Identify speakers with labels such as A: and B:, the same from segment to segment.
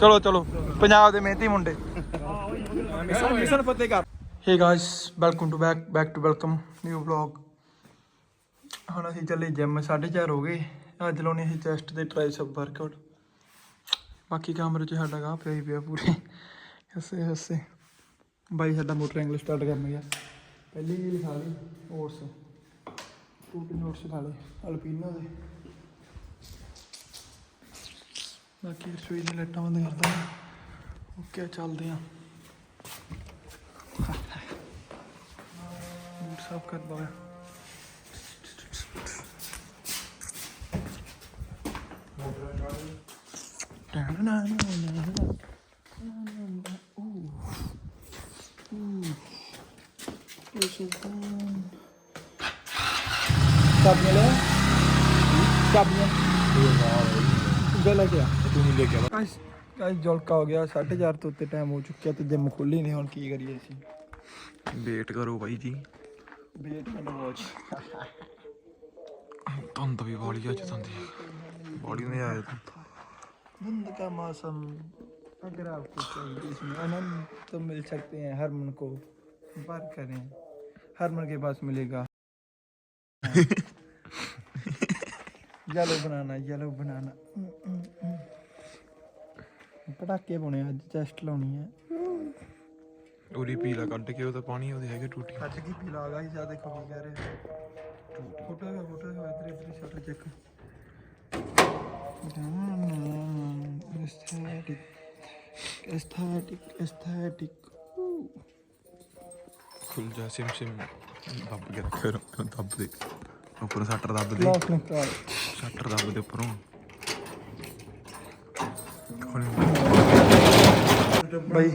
A: ਚਲੋ ਚਲੋ। ਪੰਜਾਬ ਦੇ ਮਿਹਨਤੀ ਮੁੰਡੇ।
B: ਮਿਸ਼ਨ ਮਿਸ਼ਨ ਫਤਿਹ ਕਰ।
A: Hey guys welcome to back back to welcome new vlog ਹੁਣ ਅਸੀਂ ਚੱਲੇ ਜਿਮ 4:30 ਹੋ ਗਏ। ਅੱਜ ਲਾਉਣੀ ਅਸੀਂ ਚੈਸਟ ਤੇ ਟ੍ਰਾਈਸੈਪ ਵਰਕਆਊਟ ਬਾਕੀ ਕਮਰੇ 'ਚ ਸਾਡਾ ਗਾਹ ਪਿਆ ਹੀ ਪਿਆ ਪੂਰੇ। ਹੱਸੇ ਹੱਸੇ। ਬਾਈ ਸਾਡਾ ਮੋਟਰ ਐਂਗਲ ਸਟਾਰਟ ਕਰਨ ਗਿਆ। ਪਹਿਲੀ ਲਿਖਾ ਲਈ ਓਟਸ ਪ੍ਰੋਟੀਨ ਓਟਸ ਖਾ ਲਏ ਅਲਪੀਨੋ ਦੇ। ਬਾਕੀ ਰਸੋਈ ਦੀ ਲਾਈਟਾਂ ਬੰਦ ਕਰਦਾ ਓਕੇ ਚੱਲਦੇ ਆਂ ਬੂਟ ਸਾਫ਼ ਕਰਦਾ ਹੋਇਆ ਚਾਬੀਆਂ ਲੈ ਚਾਬੀਆਂ ਗੱਲ ਕਿਆ
B: ਤੂੰ ਨਹੀਂ ਲੈ ਕੇ ਆਵਾ
A: ਗਾਇਸ ਗਾਇਸ ਜਲਕਾ ਹੋ ਗਿਆ 4:30 ਤੋਂ ਉੱਤੇ ਟਾਈਮ ਹੋ ਚੁੱਕਿਆ ਤੇ ਜਿਮ ਖੁੱਲੀ ਨਹੀਂ ਹੁਣ ਕੀ ਕਰੀਏ ਅਸੀਂ
B: ਵੇਟ ਕਰੋ ਬਾਈ ਜੀ
A: ਵੇਟ ਐਂਡ ਵਾਚ
B: ਧੁੰਦ ਵੀ ਵਾਲੀ ਅੱਜ ਧੁੰਦੀ ਬੋਡੀ ਨਹੀਂ ਆਇਆ ਧੁੰਦ
A: धुंध का मौसम अगर आपको चाहिए इसमें आनंद तो मिल सकते हैं हरमन को बात करें हरमन के पास मिलेगा येलो बनाना येलो बनाना हम्म, हम्म, हम्म। ਪਟਾਕੇ ਪਾਉਣੇ ਅੱਜ ਚੈਸਟ ਲਾਉਣੀ ਹੈ
B: ਉਰੀ ਪੀਲਾ ਕੱਢ ਕੇ ਉਹ ਤਾਂ ਪਾਣੀ ਉਹਦੇ ਹੈਗੇ ਟੂਟੀ।
A: ਅੱਜ ਕੀ ਪੀਲਾ ਆ ਗਿਆ ਜ਼ਿਆਦਾ ਦੇਖੋ ਕੀ ਕਹਿ ਰਹੇ ਫੋਟੋ ਹੈ ਫੋਟੋ ਹੈ ਇਧਰ ਇਧਰ shutter check aesthetic aesthetic aesthetic
B: ਖੁੱਲ ਜਾ ਸਿਮ ਸਿਮ। ਦੱਬ ਕੇ ਰੱਖੋ ਇਹਨੂੰ, ਦੱਬ ਦੇ। ਉੱਪਰ ਸੱਟਰ ਦੱਬ ਦੇ। ਸੱਟਰ ਦੱਬ ਦੇ ਉੱਪਰੋਂ। ਖੋਲ।
A: ਬਈ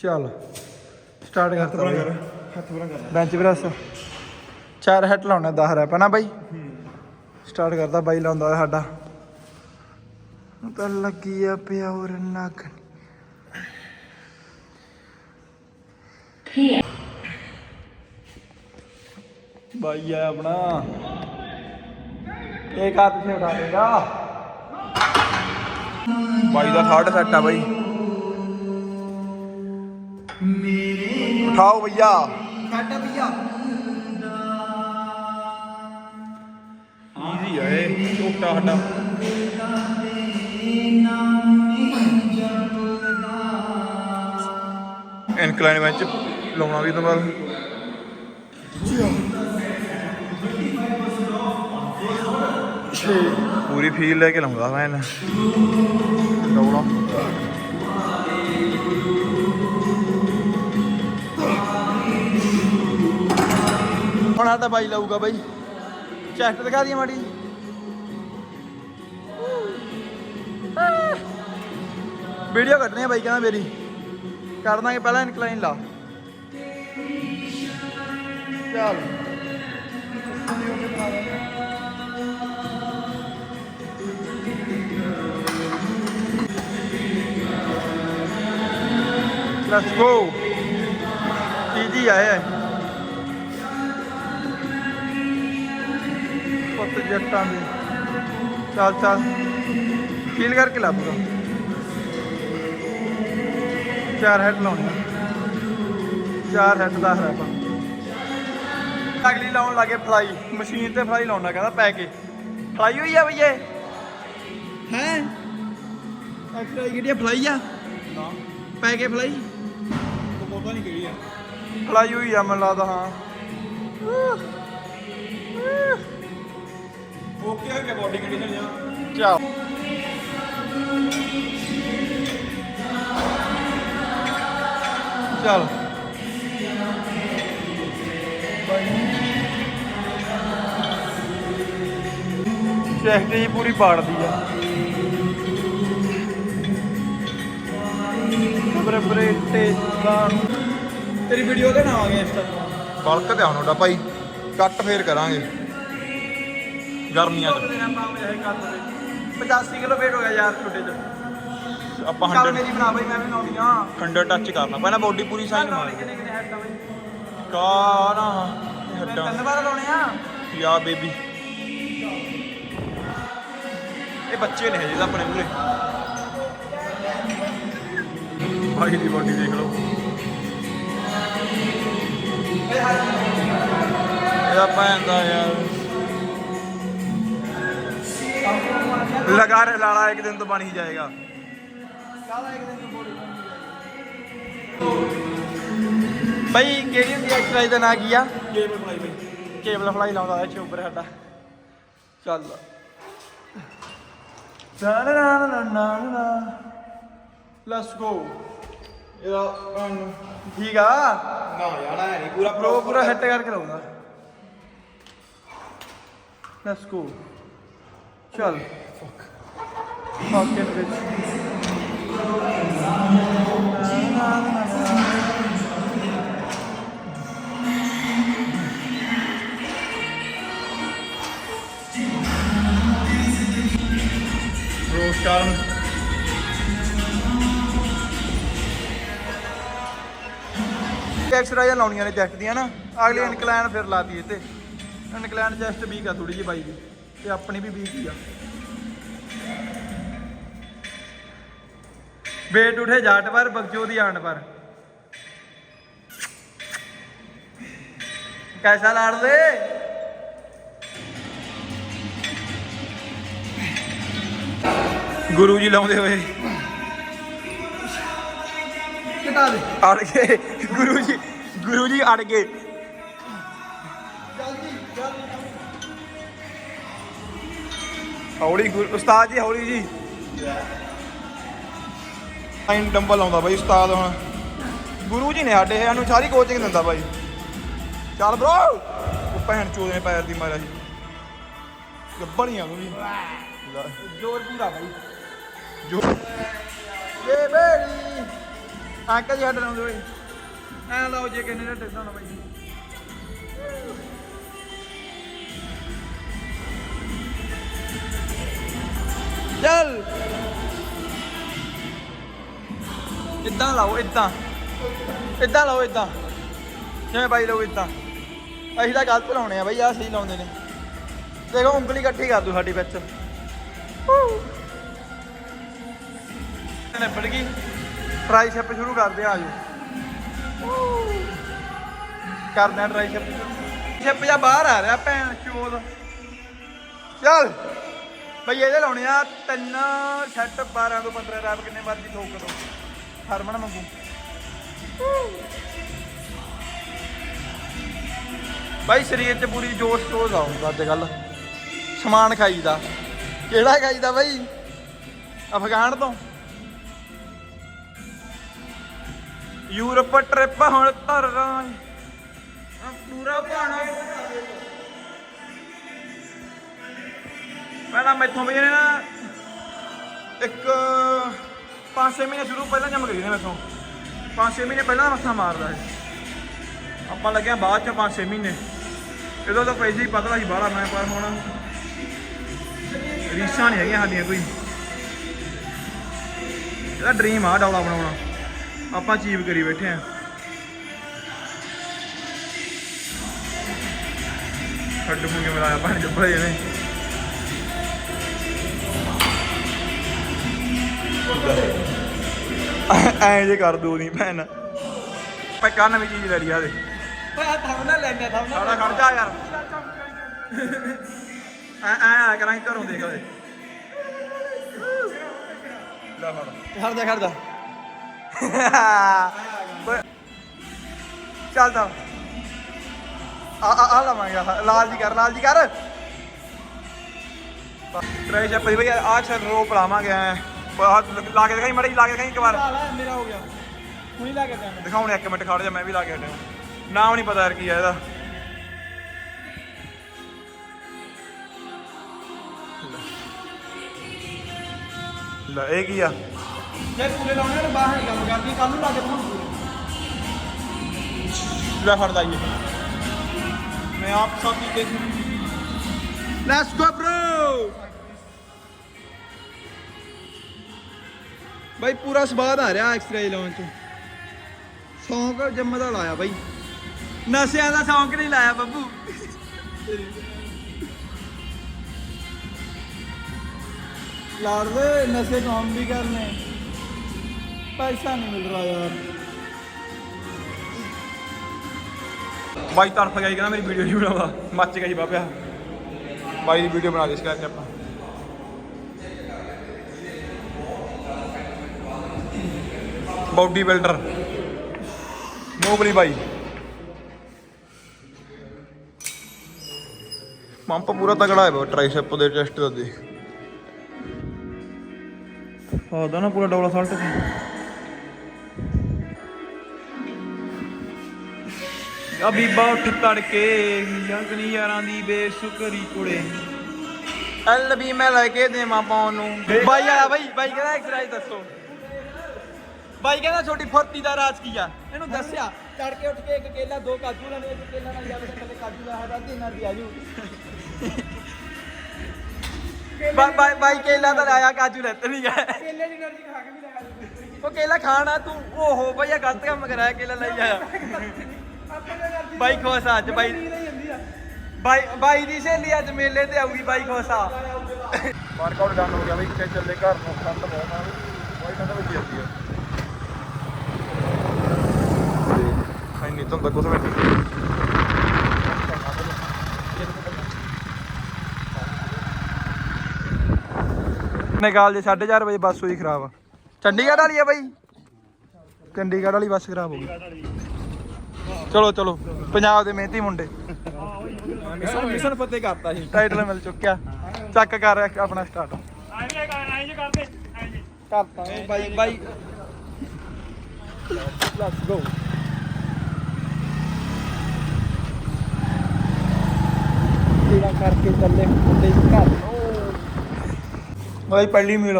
A: ਚੱਲ ਸਟਾਰਟ ਕਰਤਾ ਬਈ।
B: ਹੱਥ ਬਣਾ ਕਰ।
A: ਬੈਂਚ ਪ੍ਰੈਸ ਚਾਰ ਹੈਟ ਲਾਉਣਾ 10 ਰੈਪ ਨਾ ਬਾਈ? ਸਟਾਰਟ ਕਰਦਾ ਬਾਈ ਲਾਉਂਦਾ ਸਾਡਾ। ਤਾਂ ਲੱਗੀ ਆ ਪਿਆ ਹੋਰ ਨੱਕ ਬਾਈ ਆ ਆਪਣਾ। ਇੱਕ ਹੱਥ ਸੇ ਉਠਾ ਦੇਗਾ?
B: ਬਾਈ ਦਾ ਥਰਡ ਸੈੱਟ ਆ ਬਾਈ।
A: ਉਠਾਓ ਭਈਆ। ਕਾਟਾ ਭਈਆ।
B: ਈਜ਼ੀ ਆ ਇਹ ਛੋਟਾ ਸਾਡਾ। ਇਨਕਲਾਈਨ ਵਿੱਚ ਲਾਉਣਾ ਵੀ ਤੋਂ ਬਾਅਦ ਪੂਰੀ ਫੀਲ ਲੈ ਕੇ ਲਾਉਂਦਾ ਮੈਂ ਇਹਨਾਂ। ਲਾਉਣਾ।
A: ਹੁਣ ਸਾਡਾ ਬਾਈ ਲਾਊਗਾ ਬਾਈ। ਚੈਸਟ ਦਿਖਾ ਦਈਏ ਮਾੜੀ। ਵੀਡੀਓ ਕੱਢਣੀ ਆ ਬਾਈ ਕਹਿੰਦਾ ਮੇਰੀ। ਕਰ ਦਾਂਗੇ, ਪਹਿਲਾਂ ਇਨਕਲਾਈਨ ਲਾ। ਚੱਲ। ਲੈਟਸ ਗੋ ਜੀ ਆਇਆ ਜੱਟਾਂ ਦੇ। ਚੱਲ ਚੱਲ। ਫੀਲ ਕਰਕੇ ਲਾ ਪੂਰਾ ਚਾਰ ਹੈਡ ਲਾਉਣੀ ਚਾਰ ਹੈਡ ਦਾ ਹਰਾ ਅਗਲੀ ਲਾਉਣ ਲੱਗੇ ਫਲਾਈ ਮਸ਼ੀਨ ਤੇ ਫਲਾਈ ਲਾਉਣਾ ਕਹਿੰਦਾ ਪੈ ਕੇ। ਫਲਾਈ ਹੋਈ ਆ ਬਈਏ ਹੈ? ਐਕਸਟਰਾ ਕਿਹੜੀ ਫਲਾਈ ਆ ਪੈ ਕੇ ਫਲਾਈ
B: ਪਤਾ ਨਹੀਂ ਕਿਹੜੀ ਆ।
A: ਫਲਾਈ ਹੋਈ ਆ ਮੈਨੂੰ ਲੱਗਦਾ ਹਾਂ।
B: ਓਕੇ ਹੋ ਗਿਆ ਬੋਡੀ ਕੰਡੀਸ਼ਨ ਜਾਂ
A: ਚਾਓ ਚੱਲ। ਚੈਸਟ ਜੀ ਪੂਰੀ ਪਾੜਦੀ ਆ। ਬਰਬਰੇਟੇ ਦਾ ਤੇਰੀ ਵੀਡੀਓ ਦੇ ਨਾਮ ਆ ਗਿਆ ਇੰਸਟਾ।
B: ਬਲਕ ਤੇ ਆਉਣਾ ਭਾਈ। ਕੱਟ ਫੇਰ ਕਰਾਂਗੇ। ਗਰਮੀਆਂ 'ਚ।
A: 85 ਕਿਲੋ weight ਹੋ ਗਿਆ ਯਾਰ ਛੋਟੇ ਚ।
B: ਆਪਾਂ
A: ਚੱਲ
B: 100
A: ਮੇਰੀ ਬਣਾ ਬਈ ਮੈਂ ਵੀ ਲਾਉਣੀ ਆ।
B: 100 ਟੱਚ ਕਰਨਾ। ਪਹਿਲਾਂ ਬੋਡੀ ਪੂਰੀ ਸਾਈਨ ਮਾਰ
A: ਕਿੰਨੇ ਕਿੰਨੇ ਹੈਡ ਬਈ? ਤਿੰਨ ਵਾਰ ਲਾਉਣੇ ਆ।
B: ਯਾ ਬੇਬੀ ਇਹ ਬੱਚੇ ਨੇ ਹਜੇ ਤਾਂ ਆਪਣੇ ਮੂਰੇ
A: ਭਾਈ ਦੀ ਬੋਡੀ ਦੇਖ ਲਓ। ਇਹਦਾ ਭੈਣ ਦਾ ਯਾਰ। ਲਗਾ ਰੇ ਲਾਲਾ ਇੱਕ ਦਿਨ ਤੋਂ ਬਣ ਹੀ ਜਾਏਗਾ। ਭਾਈ ਕਿਹੜੀ ਹੁੰਦੀ ਐਕਸਰਸਾਈਜ਼ ਦਾ ਨਾਂ ਕੀ ਆ? ਕੇਬਲ ਫਲਾਈ ਭਾਈ ਕੇਬਲ ਫਲਾਈ ਲਾਉਂਦਾ ਇਹ ਉੱਪਰ ਸਾਡਾ। ਚੱਲ। ਨਾ ਨਾ ਨਾ ਨਾ ਨਾ ਨਾ ਲੈਟਸ ਗੋ ਇਹਦਾ ਨੂੰ- ਠੀਕ ਆ?
B: ਨਾ ਜਾਣਾ ਹੈ ਨਹੀਂ ਪੂਰਾ
A: ਪ੍ਰੋ ਪੂਰਾ ਹਿੱਟ ਕਰਕੇ ਲਾਉਂਦਾ। ਲੈਟਸ ਗੋ ਚੱਲ। ਫੱਕ ਇਟ ਵਿੱਚ ਰੋਸ ਕਰਨ ਐਕਸਟਰਾ ਲਾਉਣੀਆਂ ਨੇ ਚੈਸਟ ਦੀਆਂ ਨਾ। ਅਗਲੀ ਇਨਕਲਾਈਨ ਫਿਰ ਲਾਤੀ ਇੱਥੇ। ਇਨਕਲਾਈਨ ਚੈਸਟ ਵੀਕ ਆ ਥੋੜੀ ਜਿਹੀ ਬਾਈ ਦੀ। ਤੇ ਆਪਣੀ ਵੀ ਵੀਕ ਹੀ ਆ। ਵੇਟ ਉਠੇ ਜਾਟ ਪਰ ਬਗਜੋ ਦੀ ਆਣ ਪਰ। ਕੈਸਾ ਲਾੜ ਲੈ ਗੁਰੂ ਜੀ ਲਾਉਂਦੇ ਹੋਏ।
C: ਘਟਾ ਦੇ।
A: ਅੜ ਗਏ ਗੁਰੂ ਜੀ ਗੁਰੂ ਜੀ ਅੜ ਗਏ ਹੌਲੀ ਗੁਰੂ ਉਸਤਾਦ ਜੀ ਹੌਲੀ ਜੀ। ਆਇਨ ਡੰਬਲ ਲਾਉਂਦਾ ਬਾਈ ਉਸਤਾਦ ਹੁਣ। ਗੁਰੂ ਜੀ ਨੇ ਸਾਡੇ ਸਾਨੂੰ ਸਾਰੀ ਕੋਚਿੰਗ ਦਿੰਦਾ ਬਾਈ। ਚੱਲ ਬ్రో ਉਹ ਭੈਣ ਚੋਦ ਨੇ ਪੈਰ ਦੀ ਮਾਰਿਆ ਸੀ। ਗੱਬਣੀਆਂ ਨੂੰ ਵੀ।
C: ਜ਼ੋਰ ਪੂਰਾ ਬਾਈ।
A: ਜੋ ਇਹ ਬੇੜੀ। ਅੰਕਲ ਜੀ ਹੱਡ ਲਾਉਂਦੇ ਹੋਏ ਐ ਲਾਓ ਜੇ ਕਿੰਨੇ ਦਾ ਟਿਕਦਾ ਨਾ ਬਾਈ। ਚੱਲ। ਇਦਾਂ ਲਾਓ, ਇਦਾਂ। ਇਦਾਂ ਲਾਓ, ਇਦਾਂ। ਜਿਵੇਂ ਬਾਈ ਲਾਓ, ਇਦਾਂ। ਅਸੀਂ ਤਾਂ ਗਲਤ ਲਾਉਣੇ ਆ ਬਾਈ, ਆਹ ਸਹੀ ਲਾਉਂਦੇ ਨੇ। ਦੇਖੋ, ਉਂਗਲੀ ਇਕੱਠੀ ਕਰ ਦੂ ਸਾਡੀ ਵਿੱਚ। ਨਿਬੜ ਗਈ। ਟਰਾਈ ਸ਼ਿਪ ਸ਼ੁਰੂ ਕਰਦੇ ਆ, ਆਜੋ। ਕਰਦੇ ਆ ਟਰਾਈ ਸ਼ਿਪ ਸ਼ਿਪ ਜਾਂ ਬਾਹਰ ਆ ਰਿਹਾ ਭੈਣ ਚੋਦ। ਚੱਲ। ਬਈ ਇਹਦੇ ਲਾਉਣੇ ਆ ਤਿੰਨ ਸੈੱਟ 12 ਤੋਂ 15 ਰੈਪ ਕਿੰਨੇ ਮਰਜ਼ੀ ਠੋਕ ਦੋ। ਹਰਮਨ ਮੰਗੂ। ਬਾਈ ਸਰੀਰ 'ਚ ਪੂਰੀ ਜੋਸ਼ ਟੋਜ਼ ਆਉਂਦਾ ਅੱਜ ਕੱਲ ਸਮਾਨ ਖਾਈਦਾ। ਕਿਹੜਾ ਖਾਈਦਾ ਬਾਈ? ਅਫਗਾਨ ਤੋਂ। ਯੂਰਪ ਟ੍ਰਿਪ ਹੁਣ ਧਰ ਰਾਂ ਪੂਰਾ ਭਾਣਾ ਪਹਿਲਾਂ ਮੈਥੋਂ ਵੀ ਨਾ ਇੱਕ 5-6 ਮਹੀਨੇ ਸ਼ੁਰੂ ਪਹਿਲਾਂ ਜੰਮ ਗਈ ਨੇ ਮੈਥੋਂ। 5-6 ਮਹੀਨੇ ਪਹਿਲਾਂ ਮੱਥਾ ਮਾਰਦਾ ਹੈ ਆਪਾਂ ਲੱਗਿਆ ਬਾਅਦ ਚ 5-6 ਮਹੀਨੇ। ਇਹਦਾ ਤਾਂ ਪੈਸੇ ਹੀ ਪਤਲਾ ਸੀ ਬਾਹਲਾ ਮੈਂ, ਪਰ ਹੁਣ ਰੀਸਾਂ ਨਹੀਂ ਹੈਗੀਆਂ ਸਾਡੀਆਂ ਕੋਈ। ਇਹਦਾ ਡ੍ਰੀਮ ਆ ਡੌਲਾ ਬਣਾਉਣਾ। ਆਪਾਂ ਅਚੀਵ ਕਰੀ ਬੈਠੇ ਆ। ਹੱਡ ਫੁੰਗੇ ਮਿਲਾਇਆ ਪਾਣੀ ਜੱਬੜੇ ਨੇ ਐ ਜੇ ਕਰ ਦੋ ਨਹੀਂ ਭੈਣ। ਮੈਂ ਕੰਨ ਵੀ ਚੀਜ਼ ਲੈ ਲਈ ਆ ਦੇ।
C: ਆ ਥੰਮਣਾ ਲੈਣਾ ਥੰਮਣਾ
A: ਸਾਡਾ ਖੜ ਜਾ ਯਾਰ। ਐ ਐ ਆ ਕਰਾਂਗੇ ਘਰੋਂ ਦੇਖ ਲੈ ਲੈ ਫੜ।
C: ਖੜ ਜਾ ਖੜ ਜਾ।
A: ਓਏ, ਚੱਲ ਤਾਂ। ਆ ਆ ਆ ਲਵਾਂਗੇ ਲਾਲ ਜੀ ਕਰ ਲਾਲ ਜੀ ਕਰ। ਟ੍ਰਾਈ ਸ਼ਾਪ ਬਈ ਆ ਅਕਸਰ ਰੋ ਪਲਾਵਾਂਗੇ ਐ। ਆਹ ਲਾ ਕੇ ਦਿਖਾਈ ਮੜੀ ਲਾ ਕੇ ਦਿਖਾਈ ਇੱਕ ਵਾਰ।
C: ਹਾਲਾ ਮੇਰਾ ਹੋ ਗਿਆ। ਹੁਣੀ ਲਾ ਕੇ ਦੇਣਾ
A: ਦਿਖਾਉਣੇ ਇੱਕ ਮਿੰਟ ਖੜ ਜਾ ਮੈਂ ਵੀ ਲਾ ਕੇ ਹਟਿਆ। ਨਾਮ ਨਹੀਂ ਪਤਾ ਯਾਰ ਕੀ ਆ ਇਹਦਾ। ਲੈ ਇਹ ਕੀ ਆ?
C: ਜੇ ਪੂਰੇ ਲਾਉਣੇ ਨੇ ਬਾਹਰ ਕੰਮ ਕਰਦੀ ਕੱਲ ਨੂੰ ਲਾ ਕੇ ਤੁਹਾਨੂੰ
A: ਲੈ ਫੜਦਾ ਜੀ ਮੈਂ ਆਪ ਸਭ ਦੀ ਦੇਖ। ਲੈਟਸ ਗੋ ਬ੍ਰੋ ਬਾਈ ਪੂਰਾ ਸਵਾਦ ਆ ਰਿਹਾ ਐਕਸਰੇ ਲਾਉਣ ਚ। ਸ਼ੌਂਕ ਜੰਮ ਦਾ ਲਾਇਆ ਬਾਈ। ਨਸਿਆਂ ਦਾ ਸ਼ੌਂਕ ਨਹੀਂ ਲਾਇਆ ਬੱਬੂ।
C: ਲਾੜ ਨਸ਼ੇ ਕੰਮ ਵੀ ਕਰਨੇ।
A: ਪੈਸਾ ਨਹੀਂ ਮਿਲ ਰਿਹਾ ਯਾਰ।
B: ਬਾਈ ਤਰਫ ਗਿਆ ਸੀ, ਕਹਿੰਦਾ ਮੇਰੀ ਵੀਡੀਓ ਨਹੀਂ ਬਣਾਉਂਦਾ। ਮੱਚ ਗਿਆ ਜੀ ਬਾਬਿਆ। ਬਾਈ ਦੀ ਵੀਡੀਓ ਬਣਾ ਦੇ ਇਸ ਕਰਕੇ ਆਪਾਂ। Body builder. ਮੋਗਲੀ ਬਾਈ। ਪੰਪ ਪੂਰਾ ਤਗੜਾ ਹੈ ਬੋ ਟ੍ਰਾਈਸੈਪ ਦੇ ਟੈਸਟ ਦਾ ਦੇ
A: ਉਹਦਾ ਨਾ ਪੂਰਾ ਡਬਲ ਸਾਲਟ ਆ ਬੀਬਾ ਉੱਠ ਤੜਕੇ ਜੰਗਨੀ ਯਾਰਾਂ ਦੀ ਬੇਸ਼ੁਕਰੀ ਕੁੜੇ।
B: ਐਲ ਵੀ ਮੈਂ ਲੈ ਕੇ ਦੇਵਾਂ ਪਾਉਣ ਨੂੰ।
A: ਬਾਈ ਆਇਆ ਬਾਈ ਬਾਈ ਕਹਿੰਦਾ ਐਕਸਰਸਾਈਜ਼ ਦੱਸੋ। ਬਾਈ ਕਹਿੰਦਾ ਛੋਟੀ ਫੁਰਤੀ ਦਾ ਰਾਜ ਕੀ ਆ? ਇਹਨੂੰ ਦੱਸਿਆ। ਤੜਕੇ ਉੱਠ ਕੇ ਇੱਕ ਕੇਲਾ ਦੋ ਕਾਜੂ ਲੈਣੇ ਇੱਕ ਕੇਲਾ ਨਾਲ ਜਾਵੇ ਤੇ ਕਾਜੂ ਦਾ ਹੈਗਾ ਤੇ ਦੀ ਆਜੂ। ਬਾਈ ਬਾਈ ਕੇਲਾ ਤਾਂ ਲਾਇਆ ਕਾਜੂ ਲੈਤ ਨਹੀਂ ਗਿਆ ਕੇਲੇ ਦੀ એનર્ਜੀ ਖਾ ਕੇ ਵੀ ਲਾਇਆ ਉਹ ਕੇਲਾ ਖਾਣਾ ਤੂੰ ਓਹੋ ਭਈਆ ਗਲਤ ਕੰਮ ਕਰਾਇਆ ਕੇਲਾ ਲਈ ਆਇਆ। ਬਾਈ ਖੋਸਾ ਅੱਜ ਬਾਈ। ਬਾਈ ਬਾਈ ਦੀ ਸਹੇਲੀ ਅੱਜ ਮੇਲੇ ਤੇ ਆਊਗੀ ਬਾਈ ਖੋਸਾ
B: ਵਰਕਆਊਟ ਡਨ ਹੋ ਗਿਆ ਬਈ ਚੱਲੇ ਘਰ ਨੂੰ ਖਤਮ ਹੋਣਾ ਬਾਈ ਕਹਿੰਦਾ ਵੀ ਜੀਤੀ ਆ ਤੇ ਇੰਨੀ ਧੁੰਦ ਕੁਛ ਵੀ ਨਹੀਂ
A: ਨਿਕਾਲ ਜੇ 4:30 ਵਜੇ ਬੱਸ ਹੋਈ ਖਰਾਬ ਚੰਡੀਗੜ੍ਹ ਵਾਲੀ ਆ ਬਾਈ ਚੰਡੀਗੜ੍ਹ ਵਾਲੀ ਬੱਸ ਖਰਾਬ ਹੋ ਗਈ ਚਲੋ ਚਲੋ ਪੰਜਾਬ ਦੇ ਮਿਹਨਤੀ ਮੁੰਡੇ
C: ਮਿਸ਼ਨ ਮਿਸ਼ਨ ਫਤਿਹ ਕਰਤਾ ਸੀ
A: ਟਾਈਟਲ ਮਿਲ ਚੁੱਕਿਆ ਚੱਕ ਕਰ ਆਪਣਾ ਸਟਾਰਟ ਕਰਤਾ ਬਾਈ ਬਾਈ ਲੈਟਸ ਗੋ ਤੇਰਾ ਕਰਕੇ ਚੱਲੇ ਮੁੰਡੇ ਘਰ। ਬਾਈ ਪਹਿਲੀ ਮੀਲ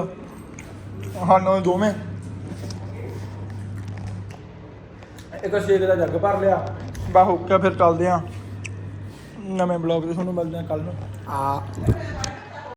A: ਹਾਂ ਨੋ ਦੋਵੇਂ।
C: ਇੱਕ ਸ਼ੇਕ ਦਾ ਜੱਗ ਭਰ ਲਿਆ।
A: ਬਾ ਹੋ ਕੇ ਫਿਰ ਚੱਲਦੇ ਆ। ਨਵੇਂ ਬਲੌਗ ਤੇ ਤੁਹਾਨੂੰ ਮਿਲਦੇ ਆ ਕੱਲ ਨੂੰ।
C: ਆ